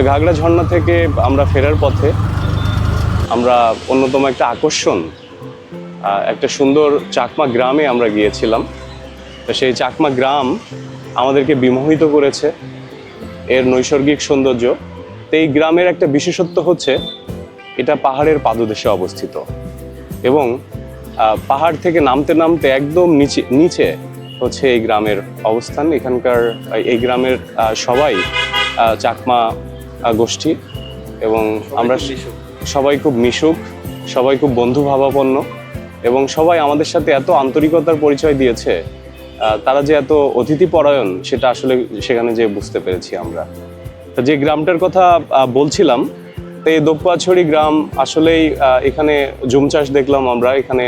তো ঘাগড়া ঝর্ণা থেকে আমরা ফেরার পথে আমরা অন্যতম একটা আকর্ষণ একটা সুন্দর চাকমা গ্রামে আমরা গিয়েছিলাম। তো সেই চাকমা গ্রাম আমাদেরকে বিমোহিত করেছে এর নৈসর্গিক সৌন্দর্য। তো এই গ্রামের একটা বিশেষত্ব হচ্ছে এটা পাহাড়ের পাদদেশে অবস্থিত এবং পাহাড় থেকে নামতে নামতে একদম নিচে নিচে হচ্ছে এই গ্রামের অবস্থান। এখানকার এই গ্রামের সবাই চাকমা গোষ্ঠী এবং আমরা সবাই খুব মিশুক। সবাই খুব বন্ধু ভাবাপন্ন এবং সবাই আমাদের সাথে এত আন্তরিকতার পরিচয় দিয়েছে তারা যে এত অতিথি পরায়ণ সেটা আসলে সেখানে যে বুঝতে পেরেছি আমরা। তো যে গ্রামটার কথা বলছিলাম তো এই দোপ্পাছড়ি গ্রাম আসলেই এখানে জুম চাষ দেখলাম আমরা এখানে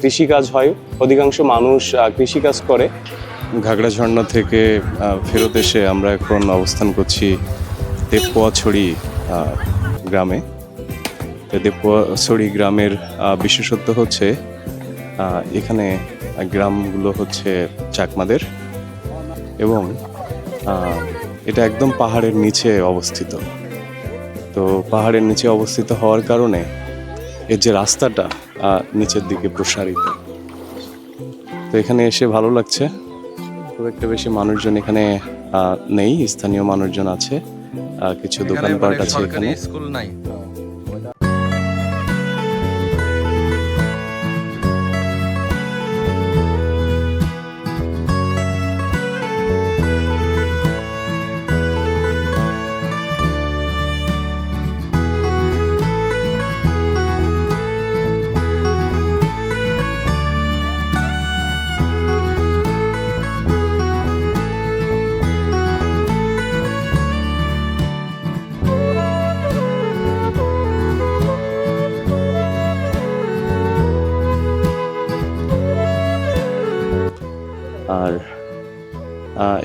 কৃষিকাজ হয় অধিকাংশ মানুষ কৃষিকাজ করে। ঘাগড়া ঝর্ণা থেকে ফেরত এসে আমরা এখন অবস্থান করছি দেবপোয়াছড়ি গ্রামে। দেবপোয়াছড়ি গ্রামের বিশেষত্ব হচ্ছে এখানে গ্রামগুলো হচ্ছে চাকমাদের এবং এটা একদম পাহাড়ের নিচে অবস্থিত। তো পাহাড়ের নিচে অবস্থিত হওয়ার কারণে এর যে রাস্তাটা নিচের দিকে প্রসারিত। তো এখানে এসে ভালো লাগছে। খুব একটা বেশি মানুষজন এখানে নেই, স্থানীয় মানুষজন আছে। কিছু দোকানপাট আছে এখানে। স্কুল নাই।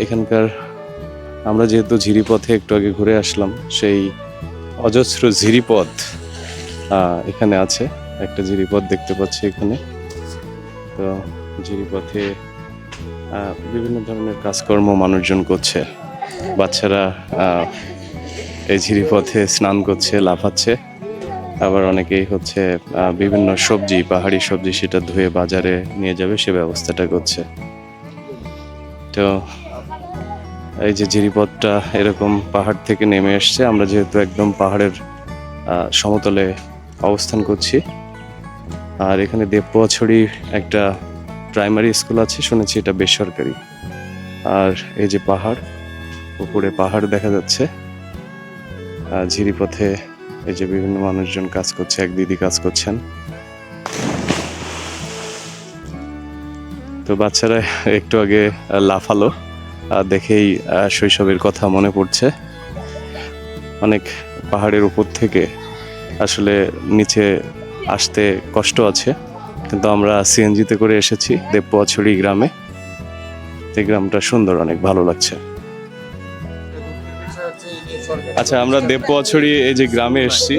এখানকার আমরা যেহেতু ঝিরিপথে একটু আগে ঘুরে আসলাম, সেই অজস্র ঝিরিপথ এখানে আছে। একটা ঝিরিপথ দেখতে পাচ্ছি এখানে। তো ঝিরিপথে বিভিন্ন ধরনের কাজকর্ম মানুষজন করছে। বাচ্চারা এই ঝিরিপথে স্নান করছে, লাফাচ্ছে। আবার অনেকেই হচ্ছে বিভিন্ন সবজি, পাহাড়ি সবজি সেটা ধুয়ে বাজারে নিয়ে যাবে, সে ব্যবস্থাটা করছে। তো এই যে জিরিপথটা এরকম পাহাড় থেকে নেমে এসছে, আমরা যেহেতু একদম পাহাড়ের সমতলে অবস্থান করছি। আর এখানে দেবপোয়াছড়ি একটা প্রাইমারি স্কুল আছে, শুনেছি এটা বেসরকারি। আর এই যে পাহাড়, উপরে পাহাড় দেখা যাচ্ছে। ঝিরিপথে এই যে বিভিন্ন মানুষজন কাজ করছে, এক দিদি কাজ করছেন। তো বাচ্চারা একটু আগে লাফালো। দেখেই শৈশবের কথা মনে পড়ছে। অনেক পাহাড়ের উপর থেকে আসলে নিচে আসতে কষ্ট আছে, কিন্তু আমরা সিএনজিতে করে এসেছি দেবপোয়াছড়ি গ্রামে। এই গ্রামটা সুন্দর, অনেক ভালো লাগছে। আচ্ছা আমরা দেবপোয়াছড়ি এই যে গ্রামে এসেছি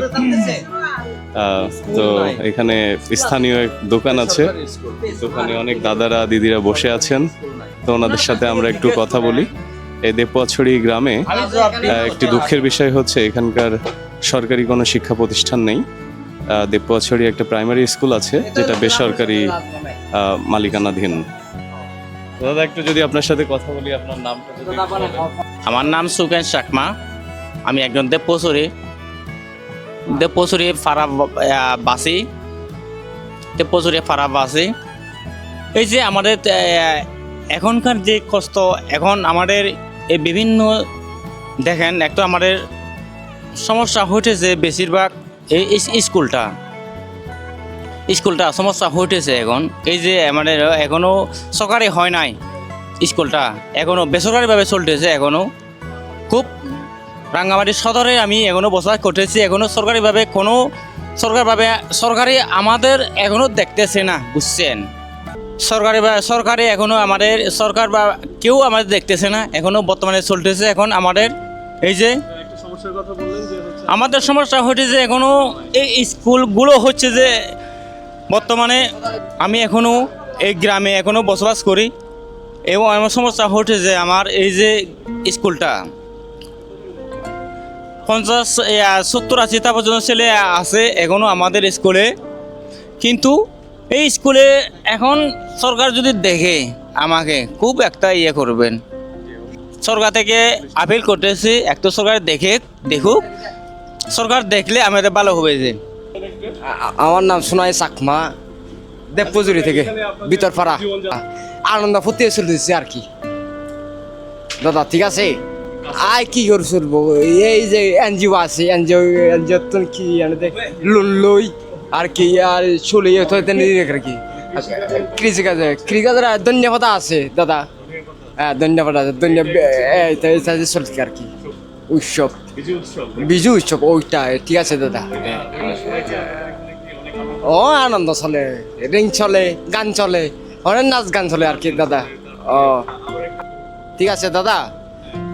তো এখানে স্থানীয় এক দোকান আছে। দোকানে অনেক দাদারা, দিদিরা বসে আছেন। তো ওনাদের সাথে আমরা একটু কথা বলি। এই দেবপাছড়ি গ্রামে একটি দুঃখের বিষয় হচ্ছে, এখানকার সরকারি কোনো শিক্ষা প্রতিষ্ঠান নেই। দেবপাছড়ি একটা প্রাইমারি স্কুল আছে, যেটা বেসরকারি মালিকানাধীন। দাদা, একটু যদি আপনার সাথে কথা বলি, আপনার নামটা। আমার নাম সুকেন শাকমা আমি একজন দেবপসুরি দেবপসুরি ফারা বাসি দেবপসুরি ফারা বাসি এই যে আমাদের এখনকার যে কষ্ট, এখন আমাদের এই বিভিন্ন, দেখেন একটা আমাদের সমস্যা হইতেছে বেশিরভাগ এই স্কুলটা। স্কুলটা সমস্যা হইতেছে এখন। এই যে আমাদের এখনও সরকারি হয় নাই স্কুলটা। এখনও বেসরকারিভাবে চলতেছে এখনও খুব রাঙ্গামাটি সদরে আমি এখনও বসবাস করতেছি। এখনও সরকারিভাবে কোনো সরকারভাবে, সরকারি আমাদের এখনও দেখতেছে না, বুঝছেন? সরকারি বা, সরকারি এখনও আমাদের, সরকার বা কেউ আমাদের দেখতেছে না, এখনও বর্তমানে চলতেছে। এখন আমাদের এই যে আমাদের সমস্যা হচ্ছে যে এখনও এই স্কুলগুলো হচ্ছে যে বর্তমানে আমি এখনও এই গ্রামে এখনও বসবাস করি। এবং আমার সমস্যা হচ্ছে যে আমার এই যে স্কুলটা পঞ্চাশ সত্তর আশিটা পর্যন্ত ছেলে আছে এখনও আমাদের স্কুলে। কিন্তু এই স্কুলে এখন সরকার যদি দেখে আমাকে, খুব একটা ইয়ে করবেন। সরকার থেকে আপিল করতেছি, একটা সরকার দেখে, দেখুক। সরকার দেখলে আমাদের ভালো হবে যে। আমার নাম সোনাই চাকমা, দেবপুজুরি থেকে, ভিতরপাড়া। আনন্দ ফুর্তি চলতেছে আর কি। দাদা, ঠিক আছে? আয় কি করে চলবো এই যে এনজিও আছে, এনজিও এনজিও তো কি লোন লই আর কি, আর চলে আর কি কৃষিকাজ, কৃষিকাজের ধন্যবাদ আছে, দাদা। হ্যাঁ ধন্যবাদ আছে, ধন্যবাদ চলছে আর কি। উৎসব, বিজু উৎসব, ওইটা ঠিক আছে, দাদা। ও, আনন্দ চলে, রিং চলে, গান চলে অনেক নাচ গান চলে আর কি, দাদা। ও, ঠিক আছে, দাদা।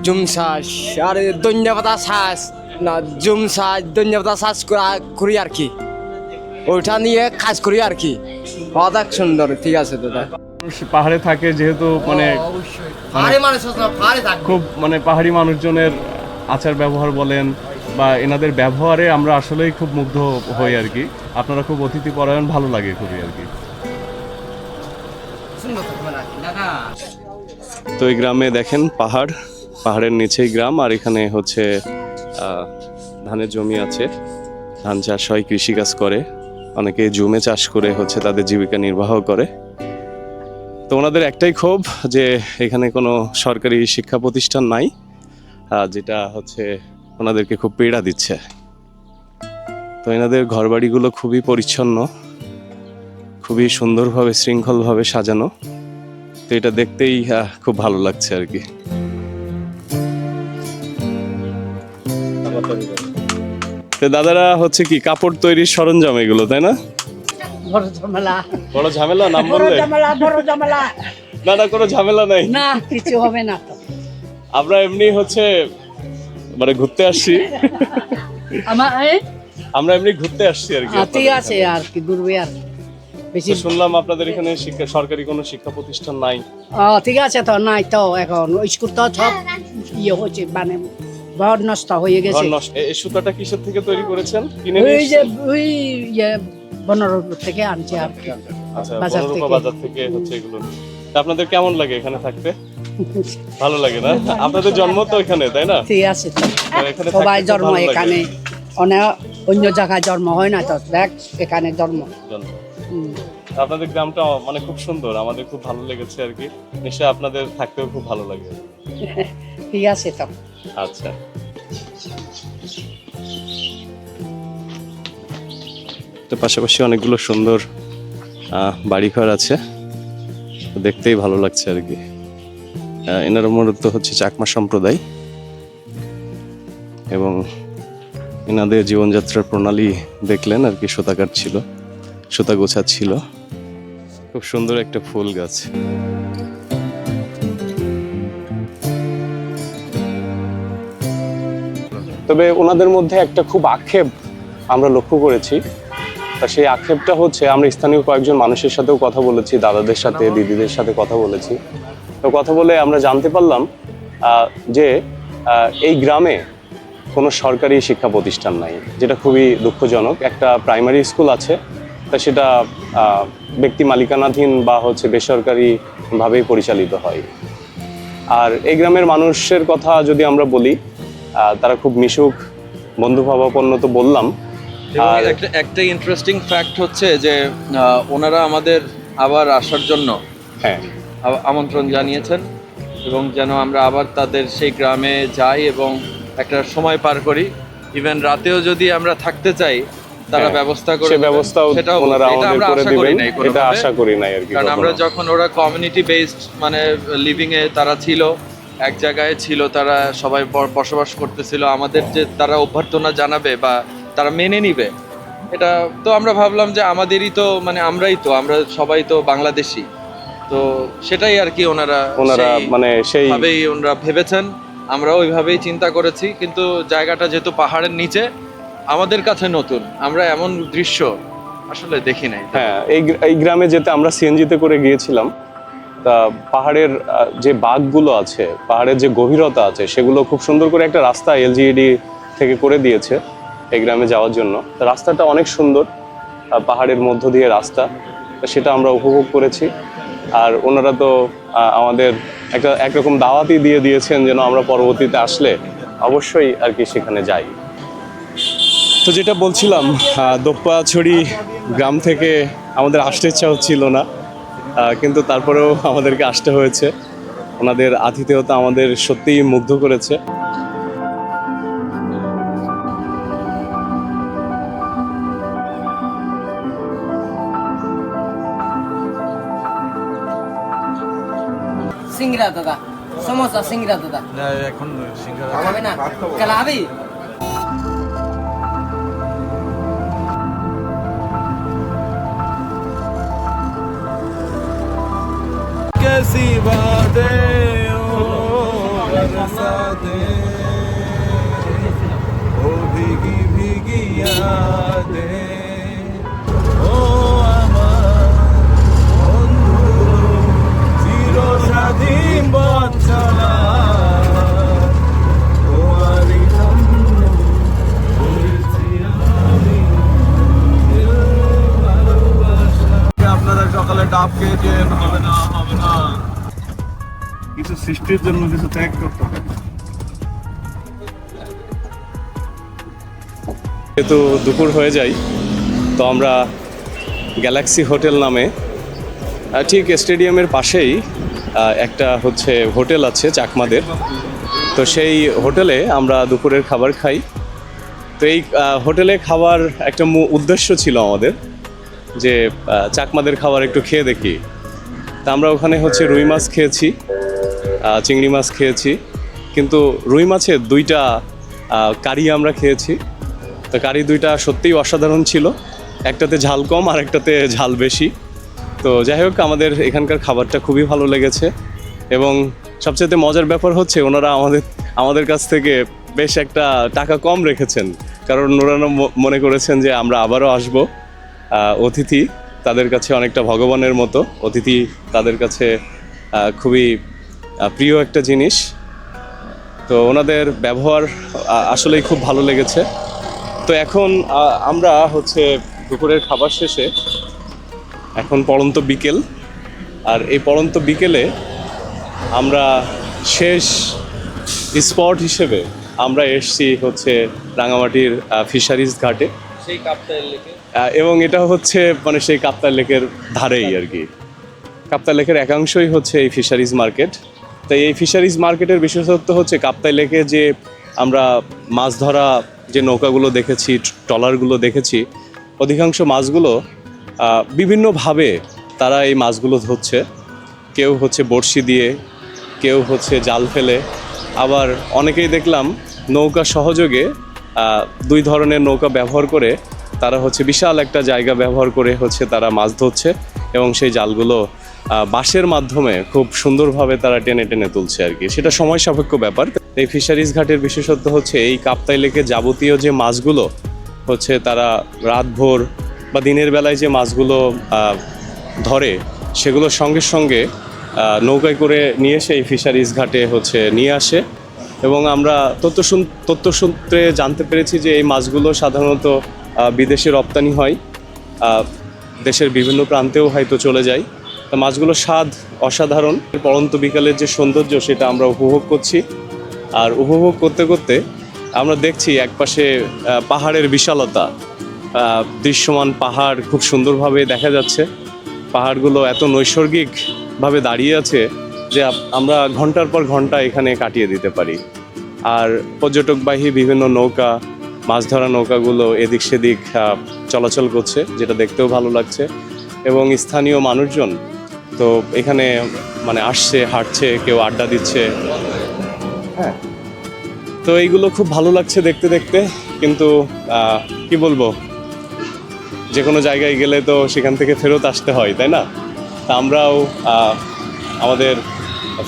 জুম শ্বাস আর ধন্যবাদ শ্বাস। না জুম শ্বাস ধন্যবাদ শ্বাস করা- করি আর কি। ওইটা নিয়ে কাজ করি আর কি। অনেক সুন্দর ঠিক আছে দাদা। পাহাড়ে থাকে যেহেতু মানে পাহাড়ে মানুষ আছে না, পাহাড়ে থাকবে খুব মানে পাহাড়ি মানুষজনের আচার ব্যবহার বলেন বা এনাদের ব্যবহারে আমরা আসলেই খুব মুগ্ধ হই আর কি। আপনারা খুব অতিথি পরায়ণ ভালো লাগে খুবই আর কি। তো এই গ্রামে দেখেন পাহাড়। পাহাড়ের নিচেই গ্রাম, আর এখানে হচ্ছে ধানের জমি আছে। ধান চাষ হয়, কৃষিকাজ করে। অনেকে জুমে চাষ করে হচ্ছে তাদের জীবিকা নির্বাহ করে। তো ওনাদের একটাই ক্ষোভ যে এখানে কোনো সরকারি শিক্ষা প্রতিষ্ঠান নাই যেটা হচ্ছে ওনাদেরকে খুব পীড়া দিচ্ছে। তো এনাদের ঘরবাড়িগুলো খুবই পরিচ্ছন্ন, খুবই সুন্দরভাবে, শৃঙ্খলভাবে সাজানো। তো এটা দেখতেই খুব ভালো লাগছে আর কি। তো দাদারা হচ্ছে কি কাপড় তৈরির সরঞ্জাম এগুলো তাই না? বড় ঝামেলা। বড় ঝামেলা নাম বড় ঝামেলা বড় ঝামেলা। না না কোনো ঝামেলা নাই। না কিছু হবে না তো। আমরা এমনি হচ্ছে মানে ঘুরতে আসছি। আমার আমরা এমনি ঘুরতে আসছি আর কি ঠিক আছে এখানে। আর কি ঘুরবে আর। বেশি শুনলাম আপনাদের এখানে শিক্ষা সরকারি কোনো শিক্ষা প্রতিষ্ঠান নাই। ও ঠিক আছে তো নাই তো এখন স্কুল তো সব ইয়ে হয়েছে মানে নষ্ট হয়ে গেছে। নষ্ট এই সুতাটা কিসের থেকে তৈরি করেছেন? কিনে ওই যে ওই ইয়ে থেকে আনছে আর কি। আচ্ছা বাজার থেকে। বাজার থেকে হচ্ছে এগুলো। আপনাদের কেমন লাগে এখানে থাকতে? ভালো লাগে না? আপনাদের জন্ম তো এখানে তাই না? ঠিক আছে। সবাই জন্ম এখানে। অনেক অন্য জায়গায় জন্ম হয় না তো। দেখ এখানে জন্ম। জন্ম। আপনাদের গ্রামটা মানে খুব সুন্দর। আমাদের খুব ভালো লেগেছে আর কি। নিশ্চয়ই আপনাদের থাকতেও খুব ভালো লাগে। ঠিক আছে তো। আচ্ছা। তো পাশাপাশি অনেকগুলো সুন্দর বাড়িঘর আছে। দেখতেই ভালো লাগছে আর কি। এনারা মূলত হচ্ছে চাকমা সম্প্রদায়। এবং এনাদের জীবনযাত্রার প্রণালী দেখলেন আর কি, সুতাকার ছিল সুতা গোছা ছিল। খুব সুন্দর একটা ফুল গাছ। তবে ওনাদের মধ্যে একটা খুব আক্ষেপ আমরা লক্ষ্য করেছি। তা সেই আক্ষেপটা হচ্ছে আমরা স্থানীয় কয়েকজন মানুষের সাথেও কথা বলেছি দাদাদের সাথে দিদিদের সাথে কথা বলেছি। তো কথা বলে আমরা জানতে পারলাম যে এই গ্রামে কোনো সরকারি শিক্ষা প্রতিষ্ঠান নাই যেটা খুবই দুঃখজনক। একটা প্রাইমারি স্কুল আছে তা সেটা ব্যক্তি মালিকানাধীন বা হচ্ছে বেসরকারিভাবেই পরিচালিত হয়। আর এই গ্রামের মানুষের কথা যদি আমরা বলি তারা খুব মিশুক বন্ধুভাবাপন্ন তো বললাম। আর- একটা একটা ইন্টারেস্টিং ফ্যাক্ট হচ্ছে যে ওনারা আমাদের আবার আসার জন্য হ্যাঁ। আমন্ত্রণ জানিয়েছেন এবং যেন আমরা আবার তাদের সেই গ্রামে যাই এবং একটা সময় পার করি। ইভেন রাতেও যদি আমরা থাকতে চাই তারা হ্যাঁ, ব্যবস্থা করে ব্যবস্থা সেটাও ওনারা আমাদের আমরা করে দিবেন। নাই এটা আশা করি নাই আর কি কারণ আমরা যখন ওরা কমিউনিটি বেসড মানে লিভিং এ তারা ছিল এক জায়গায় ছিল তারা সবাই বসবাস করতেছিল। আমাদের যে তারা অভ্যর্থনা জানাবে বা তারা মেনে নিবে এটা তো আমরা ভাবলাম যে আমাদেরই তো মানে আমরাই তো আমরা সবাই তো বাংলাদেশি। তো সেটাই আর কি ওনারা ওনারা মানে সেই ভাবেই ওনারা ভেবেছেন। আমরা ওইভাবেই চিন্তা করেছি কিন্তু জায়গাটা যেহেতু পাহাড়ের নিচে আমাদের কাছে নতুন। আমরা এমন দৃশ্য আসলে দেখি নাই। হ্যাঁ এই এই গ্রামে যেতে আমরা সিএনজিতে করে গিয়েছিলাম। পাহাড়ের যে বাঘগুলো আছে, পাহাড়ের যে গভীরতা আছে, সেগুলো খুব সুন্দর করে একটা রাস্তা এলজিইডি থেকে করে দিয়েছে এই গ্রামে যাওয়ার জন্য। রাস্তাটা অনেক সুন্দর পাহাড়ের মধ্য দিয়ে রাস্তা সেটা আমরা উপভোগ করেছি। আর ওনারা তো আমাদের একটা, একরকম দাওয়াতই দিয়ে দিয়েছেন যেন আমরা পরবর্তীতে আসলে অবশ্যই আর কি সেখানে যাই। তো যেটা বলছিলাম দোপ্পাছড়ি গ্রাম থেকে আমাদের আসতে ইচ্ছা হচ্ছিল না। কিন্তু তারপরেও আমাদেরকে আসতে হয়েছে। ওনাদের আতিথেয়তা আমাদের সত্যিই মুগ্ধ করেছে। সিংরা দাদা সমোসা সিংরা দাদা। এখন খাবে না? কালাবি कैसी बातें ओ बरसाते ओ भीगी भीगी यादें ও আমার বন্ধু চির স্বাধীন বৎসলা ডাব খেয়েছেন হবে না হবে না। কিছু সৃষ্টির জন্য কিছু ত্যাগ করতে হবে। যেহেতু দুপুর হয়ে যায় তো আমরা গ্যালাক্সি হোটেল নামে ঠিক স্টেডিয়ামের পাশেই একটা হচ্ছে হোটেল আছে চাকমাদের। তো সেই হোটেলে আমরা দুপুরের খাবার খাই। তো এই হোটেলে খাবার একটা উদ্দেশ্য ছিল আমাদের। যে চাকমাদের খাবার একটু খেয়ে দেখি। তা আমরা ওখানে হচ্ছে রুই মাছ খেয়েছি চিংড়ি মাছ খেয়েছি। কিন্তু রুই মাছের দুইটা কারি আমরা খেয়েছি। তো কারি দুইটা সত্যিই অসাধারণ ছিল। একটাতে ঝাল কম আর একটাতে ঝাল বেশি। তো যাই হোক, আমাদের এখানকার খাবারটা খুবই ভালো লেগেছে। এবং সবচেয়ে মজার ব্যাপার হচ্ছে, ওনারা আমাদের আমাদের কাছ থেকে বেশ একটা টাকা কম রেখেছেন। কারণ ওনারা মনে করেছেন যে, আমরা আবারও আসব। অতিথি তাদের কাছে অনেকটা ভগবানের মতো। অতিথি তাদের কাছে খুবই প্রিয় একটা জিনিস। তো ওনাদের ব্যবহার আসলেই খুব ভালো লেগেছে। তো এখন আমরা হচ্ছে দুপুরের খাবার শেষে এখন পড়ন্ত বিকেল। আর এই পড়ন্ত বিকেলে আমরা শেষ স্পট হিসেবে আমরা এসছি হচ্ছে রাঙামাটির ফিশারিজ ঘাটে। সেই আহ, এবং এটা হচ্ছে মানে সেই কাপ্তার লেকের ধারেই আর কি। কাপ্তাই লেকের একাংশই হচ্ছে এই ফিশারিজ মার্কেট তাই এই ফিশারিজ মার্কেটের বিশেষত্ব হচ্ছে কাপ্তাই লেকে যে আমরা মাছ ধরা যে নৌকাগুলো দেখেছি, ট্রলারগুলো দেখেছি, অধিকাংশ মাছগুলো বিভিন্নভাবে তারা এই মাছগুলো ধরছে। কেউ হচ্ছে বড়শি দিয়ে, কেউ হচ্ছে জাল ফেলে। আবার অনেকেই দেখলাম নৌকা সহযোগে দুই ধরনের নৌকা ব্যবহার করে তারা হচ্ছে বিশাল একটা জায়গা ব্যবহার করে হচ্ছে তারা মাছ ধরছে এবং সেই জালগুলো বাঁশের মাধ্যমে খুব সুন্দরভাবে তারা টেনে টেনে তুলছে আর কি। সেটা সময় সাপেক্ষ ব্যাপার। এই ফিশারিজ ঘাটের বিশেষত্ব হচ্ছে এই কাপ্তাই লেকে যাবতীয় যে মাছগুলো হচ্ছে তারা রাতভর বা দিনের বেলায় যে মাছগুলো ধরে সেগুলো সঙ্গে সঙ্গে নৌকায় করে নিয়ে এসে এই ফিশারিজ ঘাটে হচ্ছে নিয়ে আসে। এবং আমরা তথ্য শুন- তথ্য সূত্রে জানতে পেরেছি যে এই মাছগুলো সাধারণত বিদেশে রপ্তানি হয় দেশের বিভিন্ন প্রান্তেও হয়তো চলে যায়। তো মাছগুলোর স্বাদ অসাধারণ। পরন্ত বিকালের যে সৌন্দর্য সেটা আমরা উপভোগ করছি। আর উপভোগ করতে করতে আমরা দেখছি একপাশে পাহাড়ের বিশালতা। দৃশ্যমান পাহাড় খুব সুন্দরভাবে দেখা যাচ্ছে। পাহাড়গুলো এত নৈসর্গিকভাবে দাঁড়িয়ে আছে যে আমরা ঘণ্টার পর ঘণ্টা এখানে কাটিয়ে দিতে পারি। আর পর্যটকবাহী বিভিন্ন নৌকা মাছ ধরা নৌকাগুলো এদিক সেদিক চলাচল করছে, যেটা দেখতেও ভালো লাগছে। এবং স্থানীয় মানুষজন তো এখানে মানে আসছে, হাঁটছে, কেউ আড্ডা দিচ্ছে। হ্যাঁ। তো এইগুলো খুব ভালো লাগছে দেখতে দেখতে, কিন্তু কি বলব? যে কোনো জায়গায় গেলে তো সেখান থেকে ফেরত আসতে হয়, তাই না? তা আমরাও আমাদের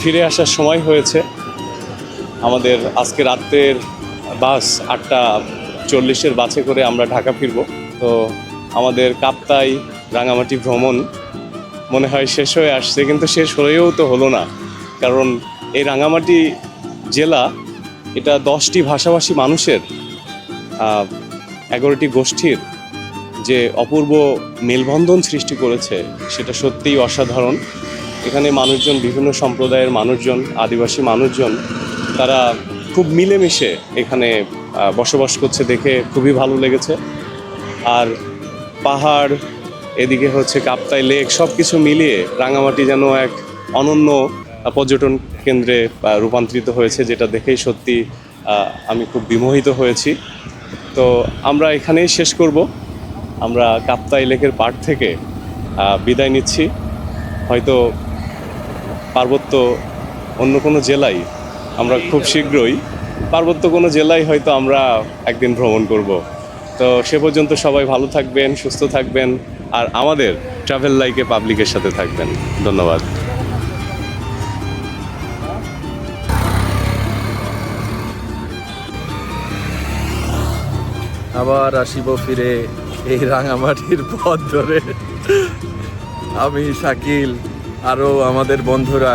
ফিরে আসার সময় হয়েছে। আমাদের আজকে রাত্রের বাস আটটা চল্লিশের বাসে করে আমরা ঢাকা ফিরব। তো আমাদের কাপ্তাই রাঙামাটি ভ্রমণ মনে হয় শেষ হয়ে আসছে, কিন্তু শেষ হয়েও তো হলো না। কারণ এই রাঙামাটি জেলা, এটা দশটি ভাষাভাষী মানুষের এগারোটি গোষ্ঠীর যে অপূর্ব মেলবন্ধন সৃষ্টি করেছে, সেটা সত্যিই অসাধারণ। এখানে মানুষজন, বিভিন্ন সম্প্রদায়ের মানুষজন, আদিবাসী মানুষজন, তারা খুব মিলেমিশে এখানে বসবাস করছে দেখে খুবই ভালো লেগেছে। আর পাহাড়, এদিকে হচ্ছে কাপ্তাই লেক সব কিছু মিলিয়ে রাঙামাটি যেন এক অনন্য পর্যটন কেন্দ্রে রূপান্তরিত হয়েছে, যেটা দেখেই সত্যি আমি খুব বিমোহিত হয়েছি। তো আমরা এখানেই শেষ করব। আমরা কাপ্তাই লেকের পাড় থেকে বিদায় নিচ্ছি। হয়তো পার্বত্য অন্য কোনো জেলায় আমরা খুব শীঘ্রই পার্বত্য কোনো জেলায় হয়তো আমরা একদিন ভ্রমণ করব। তো সে পর্যন্ত সবাই ভালো থাকবেন, সুস্থ থাকবেন, আর আমাদের ট্রাভেল লাইকে পাবলিকের সাথে থাকবেন। ধন্যবাদ। আবার আসিব ফিরে এই রাঙামাটির পথ ধরে। আমি শাকিল, আরও আমাদের বন্ধুরা।